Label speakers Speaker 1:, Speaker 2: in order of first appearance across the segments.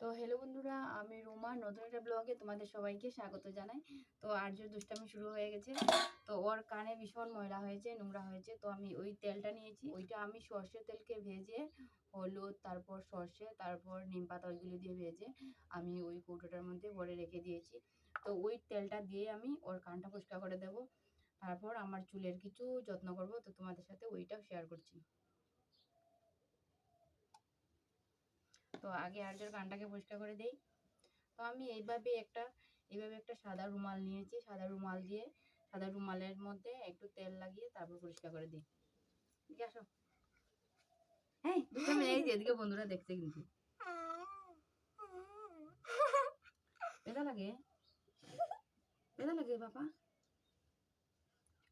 Speaker 1: তো হ্যালো বন্ধুরা, আমি রুমা নতুন একটা ব্লগে তোমাদের সবাইকে স্বাগত জানাই। তো আর্য দুষ্টামি শুরু হয়ে গেছে। তো ওর কানে ভীষণ ময়লা হয়েছে, নোংরা হয়েছে। তো আমি ওই তেলটা নিয়েছি। ওইটা আমি সর্ষের তেলকে ভেজে, হলুদ, তারপর সর্ষে, তারপর নিম পাতা ওইগুলো দিয়ে ভেজে আমি ওই কৌটোটার মধ্যে ভরে রেখে দিয়েছি। তো ওই তেলটা দিয়ে আমি ওর কানটা পরিষ্কার করে দেব। তারপর আমার চুলের কিছু যত্ন করব। তো তোমাদের সাথে ওইটাও শেয়ার করছি। তো আগে আর আর্যর কানটাকে পরিষ্কার করে দেই। তো আমি এইভাবে একটা এইভাবে একটা সাদা রুমাল নিয়েছি। সাদা রুমাল দিয়ে সাদা রুমালের মধ্যে একটু তেল লাগিয়ে তারপর পরিষ্কার করে দিই। ঠিক আসো। হ্যাঁ এই এদিকে বন্ধুরা দেখছে কিন্তু। বেদা লাগে? বেদা লাগে বাবা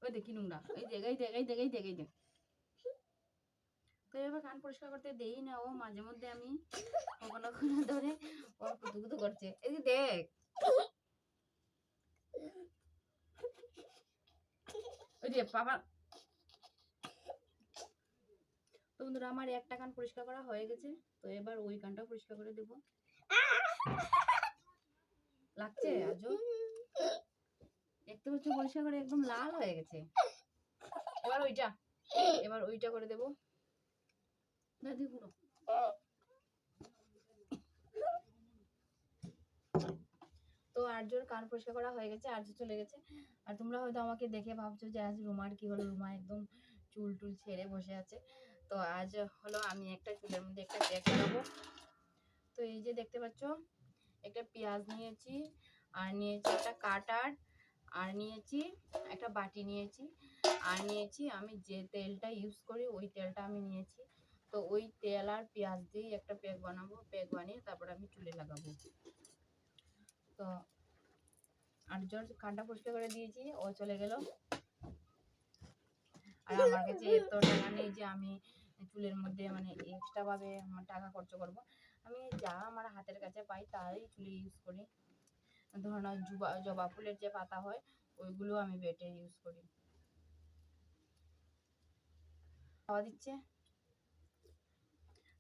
Speaker 1: ওই দেখি নোংরা। এই দেখ এই দেখ এই দেখ। এবার কান পরিষ্কার করতে দেই না। ও মাঝে মধ্যে আমি কখনো কখনো ধরে ও কুতু কুতু করছে। এই দেখ। ওই যে বাবা। তো বন্ধুরা, আমার একটা কান পরিষ্কার করা হয়ে গেছে। তো এবার ওই কানটাও পরিষ্কার করে দেব। লাগছে আজও? দেখতে পাচ্ছ, পরিষ্কার করে একদম লাল হয়ে গেছে। এবার ওইটা এবার ওইটা করে দেবো। দাদি পুরো তো আর্যর কান পরিষ্কার করা হয়ে গেছে, আর্য চলে গেছে। আর তোমরা হয়তো আমাকে দেখে ভাবছ যে আজ রুমার কি হলো, রুমা একদম চুল টুল ছেড়ে বসে আছে। তো আজ হলো আমি একটা চুলের মধ্যে একটা প্যাক লাগাবো তো এই যে দেখতে পাচ্ছ, একটা পেঁয়াজ নিয়েছি, আর নিয়েছি একটা কাটার, আর নিয়েছি একটা বাটি নিয়েছি, আর নিয়েছি আমি যে তেলটা ইউজ করি, ওই তেলটা আমি নিয়েছি। তো ওই তেল আর পেঁয়াজ দিয়েই একটা প্যাক বানাবো প্যাক বানিয়ে তারপর আমি চুলে লাগাবো। তো আর জোর কানটা পরিষ্কার করে দিয়েছি, ও চলে গেল। আর আমার কাছে এত টাকা নেই যে আমি চুলের মধ্যে মানে এক্সট্রা ভাবে আমার টাকা খরচ করব। আমি যা আমার হাতের কাছে পাই তাই চুলে ইউজ করি। ধরুন জবা জবা ফুলের যে পাতা হয়, ওইগুলো আমি বেটে ইউজ করি। খাওয়া দিচ্ছে?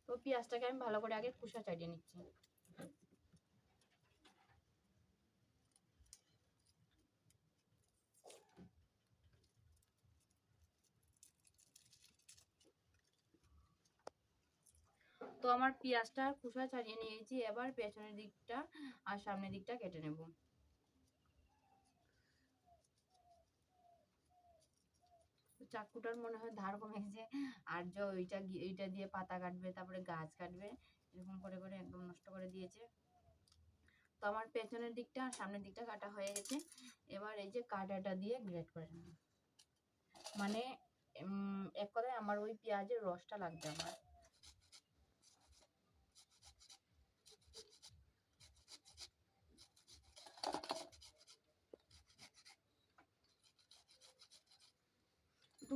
Speaker 1: তো পেঁয়াজটাকে আমি ভালো করে আগে কুসা চাটিয়ে নিচ্ছি। তো আমার পেঁয়াজটা কুসা ছাড়িয়ে নিয়েছি, এবার পেছনের দিকটা আর সামনের দিকটা কেটে নেব। চাকুটার মনে হয় ধার কমে গেছে আর যে ওইটা ওইটা দিয়ে পাতা কাটবে, তারপরে গাছ কাটবে, এরকম করে করে একদম নষ্ট করে দিয়েছে। তো আমার পেছনের দিকটা আর সামনের দিকটা কাটা হয়ে গেছে। এবার এই যে কাটাটা দিয়ে গ্রেট করে নেব। মানে এক কথায় আমার ওই পেঁয়াজের রসটা লাগবে আমার।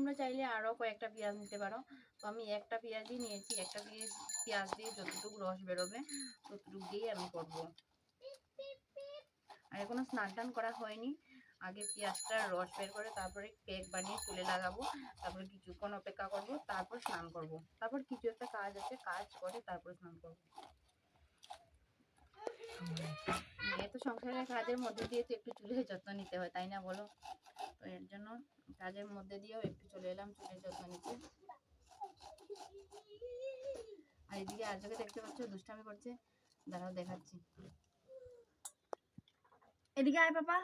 Speaker 1: তোমরা চাইলে আরও কয়েকটা পেঁয়াজ নিতে পারো। তো আমি একটা পেঁয়াজই নিয়েছি, একটা পেঁয়াজ পেঁয়াজ দিয়ে যতটুকু রস বেরোবে, ততটুকু দিয়েই আমি করব। আর এখনও স্নান টান করা হয়নি। আগে পেঁয়াজটার রস বের করে তারপরে কেক বানিয়ে চুলে লাগাবো, তারপরে কিছুক্ষণ অপেক্ষা করব, তারপর স্নান করব। তারপর কিছু একটা কাজ আছে, কাজ করে তারপরে স্নান করব। এত সংসারের কাজের মধ্যে দিয়ে তো একটু চুলের যত্ন নিতে হয়, তাই না বলো? তো এর জন্য কাজের মধ্যে দিয়েও একটু চলে এলাম চুলের যত্ন নিতে। আর এদিকে আর্যকে দেখতে পাচ্ছ দুষ্টামি করছে। দাঁড়াও দেখাচ্ছি। এদিকে আয় পাপা।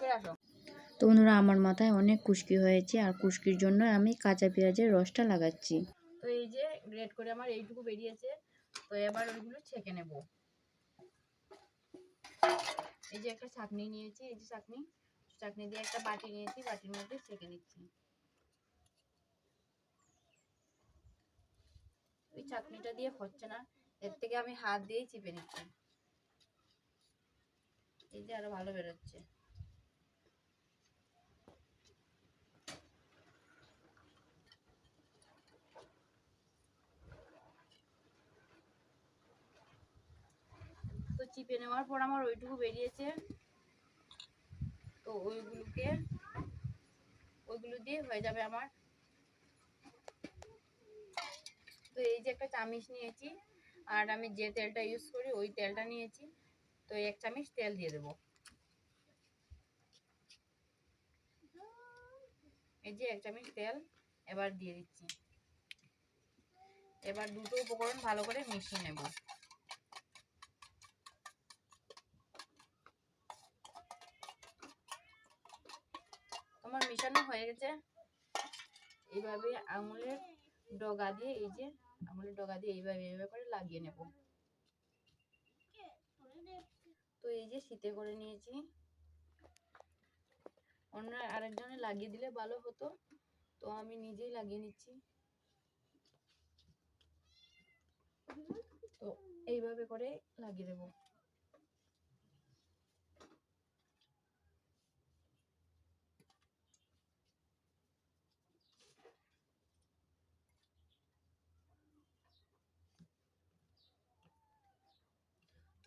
Speaker 1: করে আসো?
Speaker 2: তো বন্ধুরা আমার মাথায় অনেক কুশকি হয়েছে আর কুশকির জন্য আমি কাঁচা পেঁয়াজের রসটা লাগাচ্ছি।
Speaker 1: তো এই যে গ্রেড করে আমার এইটুকু বেরিয়েছে তো এবার ওইগুলো ছেঁকে নেব। এই যে একটা নিয়েছি, এই যে দিয়ে একটা বাটি নিয়েছি, বাটির মধ্যে ছেঁকে নিচ্ছি। ওই চাটনিটা দিয়ে হচ্ছে না, এর থেকে আমি হাত দিয়েই চিপে নিচ্ছি। এই যে আরও ভালো বেরোচ্ছে তো চিপে নেওয়ার পর আমার ওইটুকু বেরিয়েছে। তো ওইগুলোকে, ওইগুলো দিয়ে হয়ে যাবে আমার। তো এই যে একটা চামিচ নিয়েছি, আর আমি যে তেলটা ইউজ করি, ওই তেলটা নিয়েছি। তো এক চামিচ তেল দিয়ে দেবো। এই যে এক চামচ তেল এবার দিয়ে দিচ্ছি। এবার দুটো উপকরণ ভালো করে মিশিয়ে নেব। তোমার মিশানো হয়ে গেছে। এইভাবে আঙুলের ডগা দিয়ে, এই যে আঙুলের ডগা দিয়ে এইভাবে এইভাবে করে লাগিয়ে নেব। তো এই যে শীতে করে নিয়েছি। অন্য আরেকজনে লাগিয়ে দিলে ভালো হতো, তো আমি নিজেই লাগিয়ে নিচ্ছি। তো এইভাবে করে লাগিয়ে দেবো।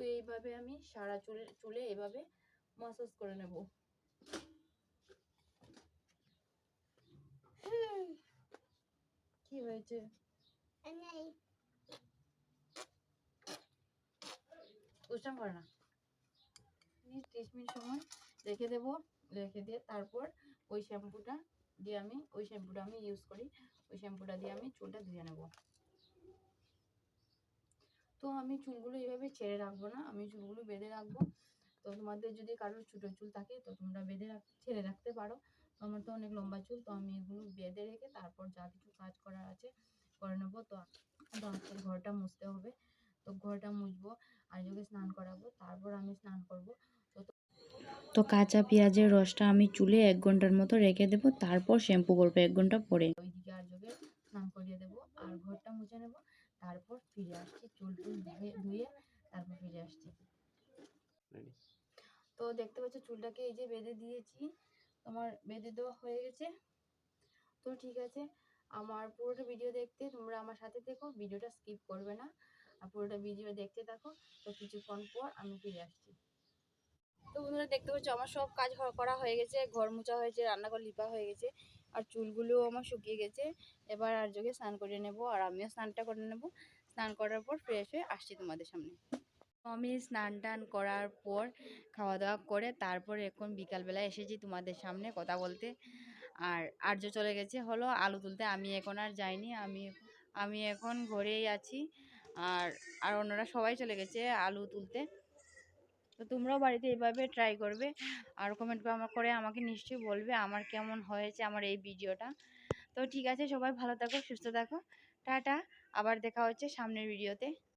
Speaker 1: তো এইভাবে আমি সারা চুলে চুলে এইভাবে মাসাজ করে নেব। কি হয়েছে? কুসুম করে না। ত্রিশ মিনিট সময় রেখে দেব রেখে দিয়ে তারপর ওই শ্যাম্পুটা দিয়ে আমি ওই শ্যাম্পুটা আমি ইউজ করি ওই শ্যাম্পুটা দিয়ে আমি চুলটা ধুয়ে নেব। তো আমি চুলগুলো এইভাবে ছেড়ে রাখব না আমি চুলগুলো বেঁধে রাখব। তো তোমাদের যদি কারোর ছোটো চুল থাকে তো তোমরা বেঁধে রাখ ছেড়ে রাখতে পারো। আমার তো অনেক লম্বা চুল তো আমি এগুলো বেঁধে রেখে তারপর যা কিছু কাজ করার আছে করে নেব। তো আজকে ঘরটা মুছতে হবে তো ঘরটা মুছবো আর যোগে স্নান করাবো তারপর আমি স্নান করব।
Speaker 2: তো কাঁচা পেঁয়াজের রসটা আমি চুলে এক ঘণ্টার মতো রেখে দেবো তারপর শ্যাম্পু করব এক ঘণ্টা পরে।
Speaker 1: ওইদিকে আর যোগে স্নান করিয়ে দেবো আর ঘরটা মুছে নেব। তারপর ফিরে আসছি চুল টুল ধুয়ে ধুয়ে তারপর ফিরে আসছি। তো দেখতে পাচ্ছ চুলটাকে এই যে বেঁধে দিয়েছি তোমার বেঁধে দেওয়া হয়ে গেছে। তো ঠিক আছে আমার পুরোটা ভিডিও দেখতে তোমরা আমার সাথে দেখো ভিডিওটা স্কিপ করবে না। আর পুরোটা ভিডিও দেখতে থাকো তো কিছুক্ষণ পর আমি ফিরে আসছি। তো বন্ধুরা দেখতে পাচ্ছ আমার সব কাজ করা হয়ে গেছে ঘর মোছা হয়েছে রান্নাঘর লিপা হয়ে গেছে। আর চুলগুলোও আমার শুকিয়ে গেছে। এবার আর যোগে স্নান করে নেব আর আমিও স্নানটা করে নেব। স্নান করার পর ফ্রেশ হয়ে আসছি তোমাদের সামনে। আমি স্নান টান করার পর খাওয়া দাওয়া করে তারপর এখন বিকালবেলা এসেছি তোমাদের সামনে কথা বলতে। আর আর্য চলে গেছে, হলো আলু তুলতে। আমি এখন আর যাইনি, আমি আমি এখন ঘরেই আছি। আর আর অন্যরা সবাই চলে গেছে আলু তুলতে। তো তোমরাও বাড়িতে এভাবে ট্রাই করবে। আর কমেন্ট করে আমাকে নিশ্চয়ই বলবে আমার কেমন হয়েছে আমার এই ভিডিওটা তো ঠিক আছে, সবাই ভালো থাকো, সুস্থ থাকো। টাটা, আবার দেখা হচ্ছে সামনের ভিডিওতে